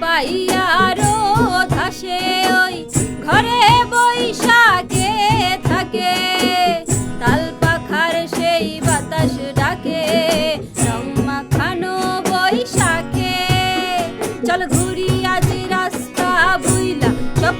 পাইয়া রোদ ওই ঘরে বৈশাখে থাকে। তাল পাখার সেই বাতাস ডাকে, রং মাখানো বৈশাখে। চল ঘুরি আজ রাস্তা বুইলা সব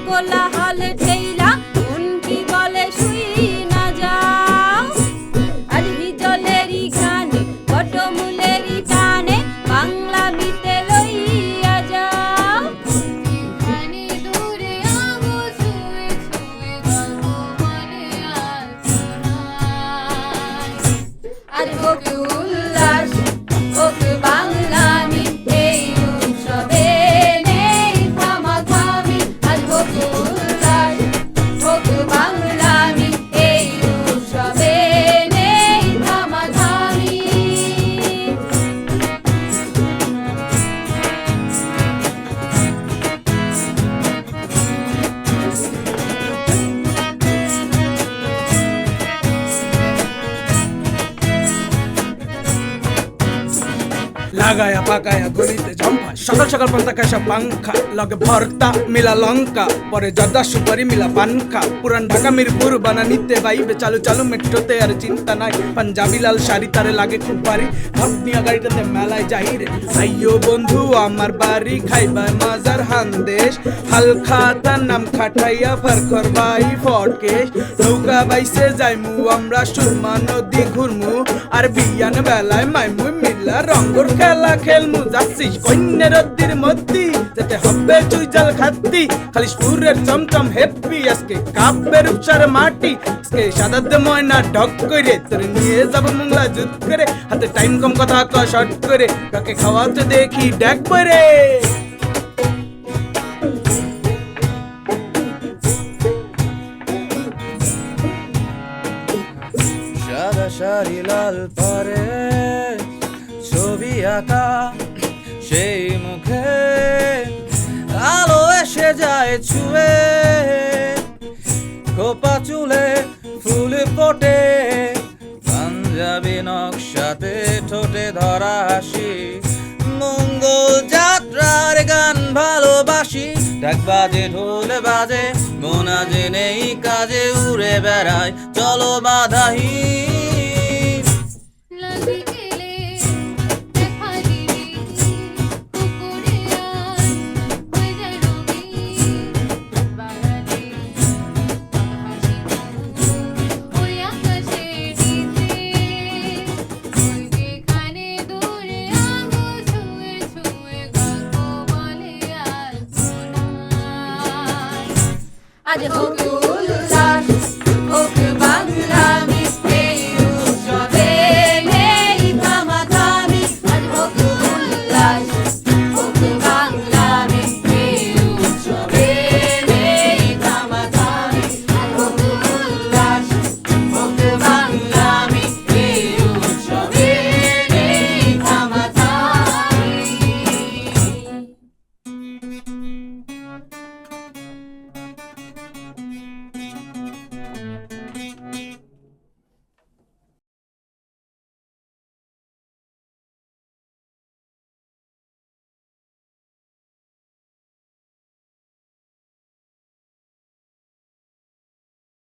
লাগায়া পাকায়া গলিতে ঝম্পা। সকাল সকাল পান্তা কাশা পাংখা, লগে ভর্তা মিলা লঙ্কা, পরে জর্দা সুপারি মিলা পানখা। পুরান ঢাকা মিরপুর বানানিতে বাইবে, চালু চালু মেট্রোতে আর চিন্তা নাই। পাঞ্জাবি লাল শাড়ি তারে লাগে খুব বাড়ি ভাবনিয়া গাড়িটাতে মেলায় যাই রে। আইয়ো বন্ধু, আমার বাড়ি খাইবার মাজার হান্দেশ। হালখা তার নাম খাটাইয়া ফার করবাই ফটকেশ। নৌকা বাইসে যাইমু, আমরা সুরমা নদী ঘুরমু। আর বিয়ান বেলায় মাইমু মিল্লা রঙ্গর খেলা খেলমু যাচ্ছিস কন্যা রদ্দির যেতে হবে চুই জাল খাত্তি খালি সুরের চমচম হেপি, আজকে কাব্যের মাটি। আজকে ময়না ঢক করে, তোর নিয়ে যাব করে। হাতে টাইম কম কথা ক, শর্ট করে, কাকে খাওয়াতে দেখি ড্যাক করে শাড়ি লাল পারে। আঁকা, সেই মুখে আলো এসে যায় ছুঁয়ে। খোপা চুলে ফুল ফোটে, পাঞ্জাবি নকশাতে ঠোঁটে ধরা হাসি। মঙ্গল যাত্রার গান ভালোবাসি, ঢাক বাজে, ঢোল বাজে, মোনা যে নেই কাজে উড়ে বেড়ায়, চলো বাধাহি Ah.